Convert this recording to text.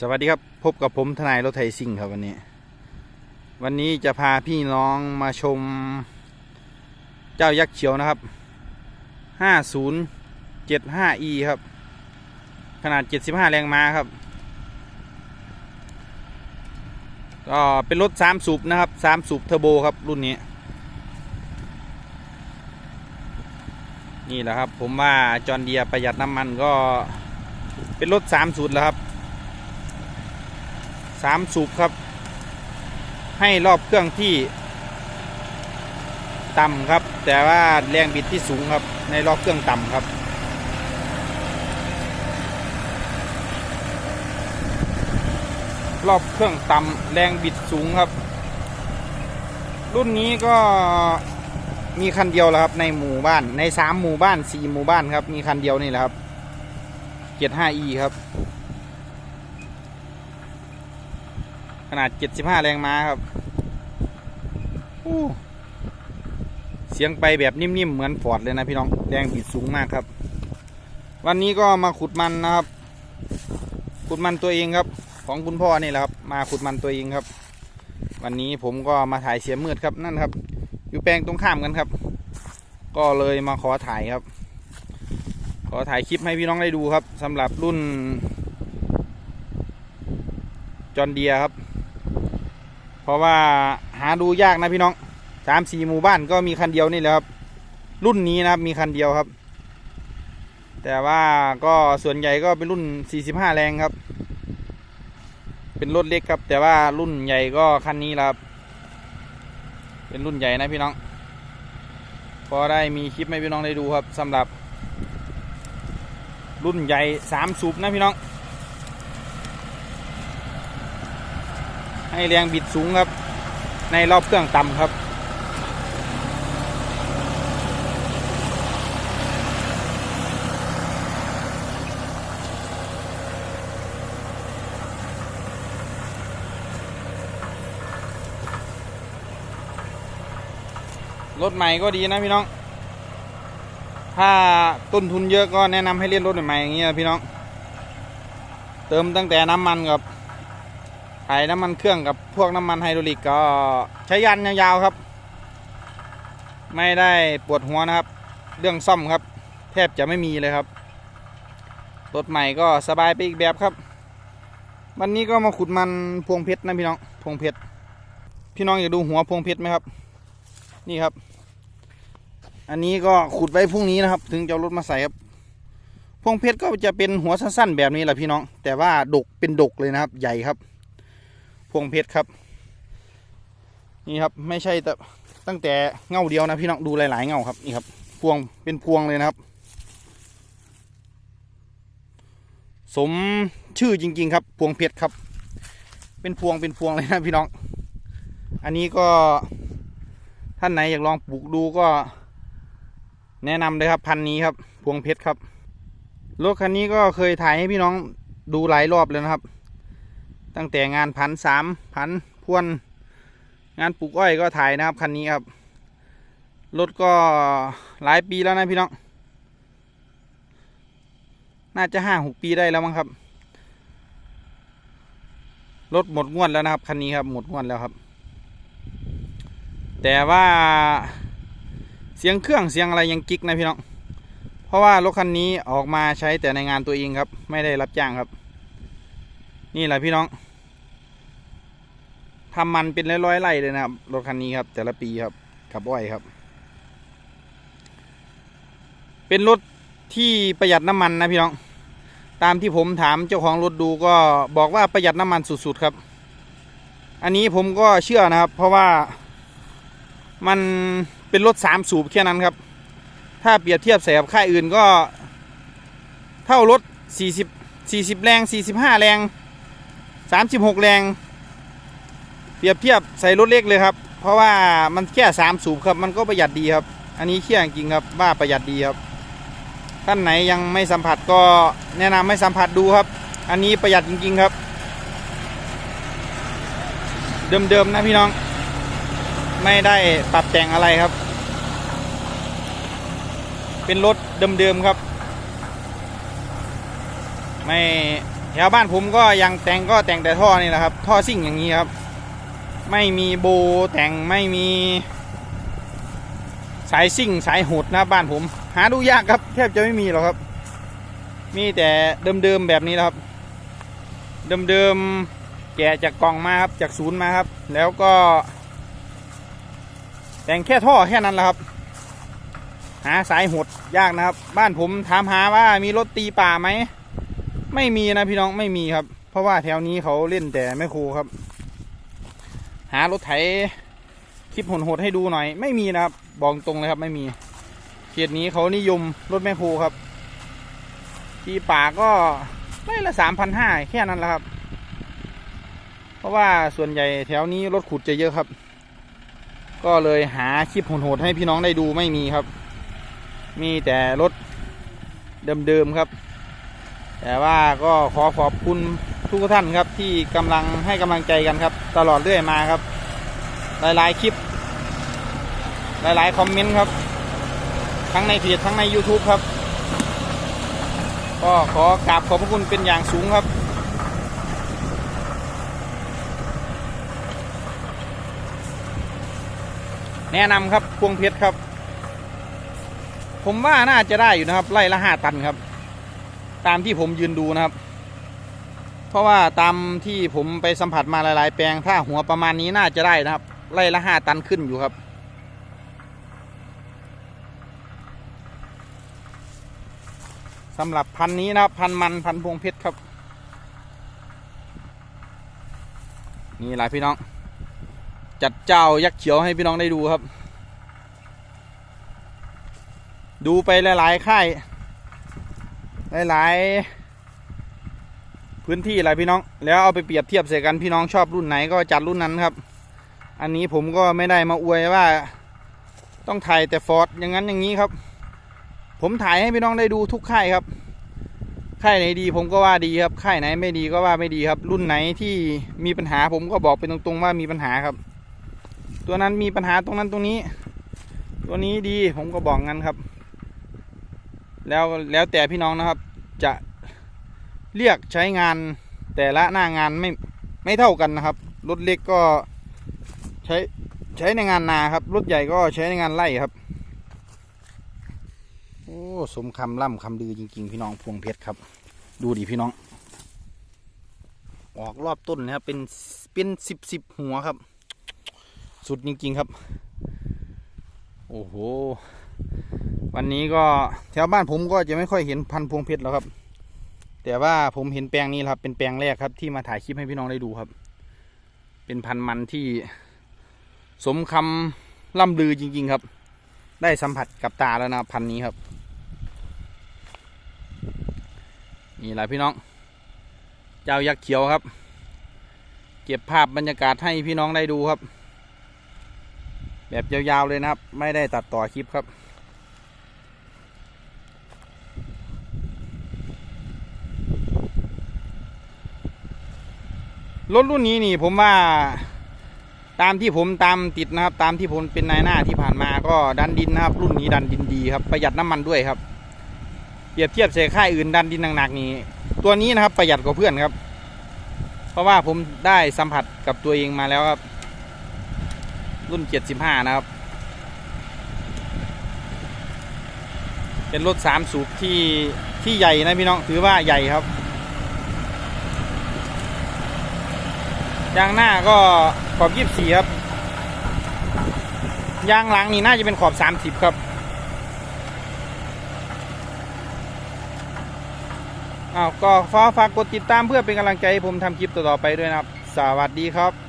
สวัสดีครับ พบกับผมทนายรถไทยซิ่งครับวันนี้ วันนี้จะพาพี่น้องมาชม เจ้ายักษ์เขียวนะครับ 5075e ครับ ขนาด 75 แรงม้าครับ ก็เป็นรถ 3 สูบนะครับ 3 สูบเทอร์โบครับ รุ่นนี้ นี่แหละครับ ผมว่าจอห์นเดียประหยัดน้ำมันก็เป็นรถ 3 สูบแล้วครับ สามสูบครับ ให้รอบเครื่องที่ต่ำครับ แต่ว่าแรงบิดที่สูงครับ ในรอบเครื่องต่ำครับรอบเครื่องต่ำแรงบิดสูงครับ รุ่นนี้ก็มีคันเดียวแล้วครับ ในหมู่บ้านในสามหมู่บ้านสี่หมู่บ้านครับ มีคันเดียวนี่แหละครับเจ็ดห้า e ครับ ข นาด 75 แรงม้าครับเสียงไปแบบนิ่มๆ เหมือนฟอร์ดเลยนะพี่น้อง แรงบิดสูงมากครับ วันนี้ก็มาขุดมันนะครับ ขุดมันตัวเองครับ ของคุณพ่อนี่แหละครับ มาขุดมันตัวเองครับ วันนี้ผมก็มาถ่ายเสียมืดครับนั่นครับ อยู่แปลงตรงข้ามกันครับ ก็เลยมาขอถ่ายครับ ขอถ่ายคลิปให้พี่น้องได้ดูครับสำหรับรุ่นจอนเดียครับ เพราะว่าหาดูยากนะพี่น้องสามสี่หมู่บ้านก็มีคันเดียวนี่แหละครับ รุ่นนี้นะครับมีคันเดียวครับ แต่ว่าก็ส่วนใหญ่ก็เป็นรุ่น 45 แรงครับ เป็นรถเล็กครับ แต่ว่ารุ่นใหญ่ก็คันนี้ครับ เป็นรุ่นใหญ่นะพี่น้อง พอได้มีคลิปให้พี่น้องได้ดูครับสำหรับ รุ่นใหญ่สามสูบนะพี่น้อง ให้แรงบิดสูงครับ ในรอบเครื่องต่ำครับ รถใหม่ก็ดีนะพี่น้อง ถ้าต้นทุนเยอะก็แนะนำให้เล่นรถใหม่ๆอย่างเงี้ยพี่น้อง เติมตั้งแต่น้ำมันกับ ถ่ายน้ำมันเครื่องกับพวกน้ำมันไฮดรอลิกก็ใช้ยันยาวๆครับ ไม่ได้ปวดหัวนะครับ เรื่องซ่อมครับ แทบจะไม่มีเลยครับรถใหม่ก็สบายไปอีกแบบครับ วันนี้ก็มาขุดมันพวงเพชรนะพี่น้องพวงเพชรพี่น้องอยากดูหัวพวงเพชรไหมครับ นี่ครับ อันนี้ก็ขุดไว้พรุ่งนี้นะครับ ถึงจะรถมาใส่ครับพวงเพชรก็จะเป็นหัวสั้นๆแบบนี้แหละพี่น้อง แต่ว่าดกเป็นดกเลยนะครับ ใหญ่ครับ วงเพชรครับ นี่ครับไม่ใช่แต่ตั้งแต่เงาเดียวนะพี่น้องดูหลาย ๆ เงาครับนี่ครับพวงเป็นพวงเลยนะครับ สมชื่อจริง ๆ ครับ พวงเพชรครับ เป็นพวงเป็นพวงเลยนะพี่น้อง อันนี้ก็ท่านไหนอยากลองปลูกดูก็ แนะนำเลยครับพันนี้ครับ พวงเพชรครับรถคันนี้ก็เคยถ่ายให้พี่น้องดูหลายรอบแล้วนะครับ ตั้งแต่งานพันสามพันพวน งานปลูกอ้อยก็ถ่ายนะครับคันนี้ครับรถก็หลายปีแล้วนะพี่น้อง น่าจะห้าหกปีได้แล้วมั้งครับ รถหมดงวดแล้วนะครับคันนี้ครับหมดงวดแล้วครับ แต่ว่าเสียงเครื่องเสียงอะไรยังกิ๊กนะพี่น้อง เพราะว่ารถคันนี้ออกมาใช้แต่ในงานตัวเองครับ ไม่ได้รับจ้างครับ นี่แหละพี่น้อง ทำมันเป็นร้อยๆไร่เลยนะครับรถคันนี้ครับ แต่ละปีครับกับอ้อยครับ เป็นรถที่ประหยัดน้ำมันนะพี่น้อง ตามที่ผมถามเจ้าของรถดูก็บอกว่าประหยัดน้ำมันสุดๆครับ อันนี้ผมก็เชื่อนะครับ เพราะว่ามันเป็นรถสามสูบแค่นั้นครับ ถ้าเปรียบเทียบใส่กับค่ายอื่นก็ เท่ารถ40 40 แรง 45 แรง 36 แรง เปรียบเทียบใส่รถเล็กเลยครับ เพราะว่ามันแค่สามสูบครับ มันก็ประหยัดดีครับ อันนี้เชื่อจริงครับว่าประหยัดดีครับ ท่านไหนยังไม่สัมผัสก็แนะนำให้สัมผัสดูครับ อันนี้ประหยัดจริง ๆครับ เดิมๆนะพี่น้อง ไม่ได้ปรับแต่งอะไรครับ เป็นรถเดิมๆครับ ไม่แถวบ้านผมก็ยังแต่งก็แต่งแต่ท่อนี่แหละครับ ท่อซิ่งอย่างนี้ครับ ไม่มีโบแต่งไม่มีสายซิ่งสายหดนะบ้านผม หาดูยากครับ แทบจะไม่มีหรอกครับ มีแต่เดิมๆแบบนี้นะครับ เดิมๆแกะจากกล่องมาครับจากศูนย์มาครับ แล้วก็ แต่งแค่ท่อแค่นั้นแหละครับ หาสายหดยากนะครับ บ้านผมถามหาว่ามีรถตีป่าไหมไม่มีนะพี่น้องไม่มีครับ เพราะว่าแถวนี้เขาเล่นแต่แม่ครูครับ หารถไถคลิปโหดๆให้ดูหน่อย ไม่มีนะครับ บอกตรงเลยครับ ไม่มีเขตนี้เขานิยมรถแม่ครูครับตีป่าก็ไล่ละสามพันห้าแค่นั้นแหละครับ เพราะว่าส่วนใหญ่แถวนี้รถขุดจะเยอะครับ ก็เลยหาคลิปโหดๆให้พี่น้องได้ดูไม่มีครับ มีแต่รถเดิมๆครับ แต่ว่าก็ขอขอบคุณ ทุกท่านครับที่กำลังให้กำลังใจกันครับ ตลอดเรื่อยมาครับ หลายๆคลิป หลายๆคอมเมนต์ครับ ทั้งในเพจทั้งใน YouTube ครับ ก็ขอกราบขอบพระคุณเป็นอย่างสูงครับ แนะนำครับพวงเพชรครับ ผมว่าน่าจะได้อยู่นะครับ ไล่ละห้าตันครับ ตามที่ผมยืนดูนะครับ เพราะว่าตามที่ผมไปสัมผัสมาหลายๆ แปลงถ้าหัวประมาณนี้น่าจะได้นะครับ ไล่ละห้าตันขึ้นอยู่ครับ สำหรับพันนี้นะครับ พันมันพันพวงเพชรครับ นี่หละพี่น้อง จัดเจ้ายักษ์เขียวให้พี่น้องได้ดูครับ ดูไปหลายๆค่าย หลายๆ พื้นที่อะไรพี่น้อง แล้วเอาไปเปรียบเทียบใส่กันพี่น้องชอบรุ่นไหนก็จัดรุ่นนั้นครับ อันนี้ผมก็ไม่ได้มาอวยว่า ต้องถ่ายแต่ฟอร์ดอย่างนั้นอย่างนี้ครับ ผมถ่ายให้พี่น้องได้ดูทุกค่ายครับค่ายไหนดีผมก็ว่าดีครับค่ายไหนไม่ดีก็ว่าไม่ดีครับ รุ่นไหนที่มีปัญหาผมก็บอกไปตรงๆว่ามีปัญหาครับ ตัวนั้นมีปัญหาตรงนั้นตรงนี้ ตัวนี้ดีผมก็บอกงั้นครับ แล้วแล้วแต่พี่น้องนะครับจะ เรียกใช้งานแต่ละหน้างานไม่ไม่เท่ากันนะครับ รถเล็กก็ใช้ใช้ในงานนาครับ รถใหญ่ก็ใช้ในงานไร่ครับ โอ้สมคำล่ำคำลือจริง ๆ พี่น้องพวงเพชรครับ ดูดิพี่น้อง ออกรอบต้นนะครับเป็นเป็นสิบสิบหัวครับ สุดจริง ๆครับ โอ้โห วันนี้ก็แถวบ้านผมก็จะไม่ค่อยเห็นพันพวงเพชรแล้วครับ แต่ว่าผมเห็นแปลงนี้ครับ เป็นแปลงแรกครับ ที่มาถ่ายคลิปให้พี่น้องได้ดูครับ เป็นพันธุ์มันที่สมคำล่ำลือจริง ๆครับ ได้สัมผัสกับตาแล้วนะพันธุ์นี้ครับนี่แหละพี่น้อง เจ้ายักษ์เขียวครับ เก็บภาพบรรยากาศให้พี่น้องได้ดูครับ แบบยาวๆเลยนะครับ ไม่ได้ตัดต่อคลิปครับ รถรุ่นนี้นี่ผมว่าตามที่ผมตามติดนะครับ ตามที่ผมเป็นนายหน้าที่ผ่านมาก็ดันดินนะครับ รุ่นนี้ดันดินดีครับประหยัดน้ำมันด้วยครับเปรียบเทียบเสียค่ายอื่นดันดินหนักๆนี่ตัวนี้นะครับประหยัดกว่าเพื่อนครับ เพราะว่าผมได้สัมผัสกับตัวเองมาแล้วครับ รุ่น75นะครับ เป็นรถสามสูบที่ที่ใหญ่นะพี่น้องถือว่าใหญ่ครับ ยางหน้าก็ขอบยี่สี่ครับ ยางหลังนี่น่าจะเป็นขอบสามสิบครับ อ้าว ก็ฝาฝากกดติดตามเพื่อเป็นกำลังใจให้ผมทำคลิปต่อๆไปด้วยนะครับ สวัสดีครับ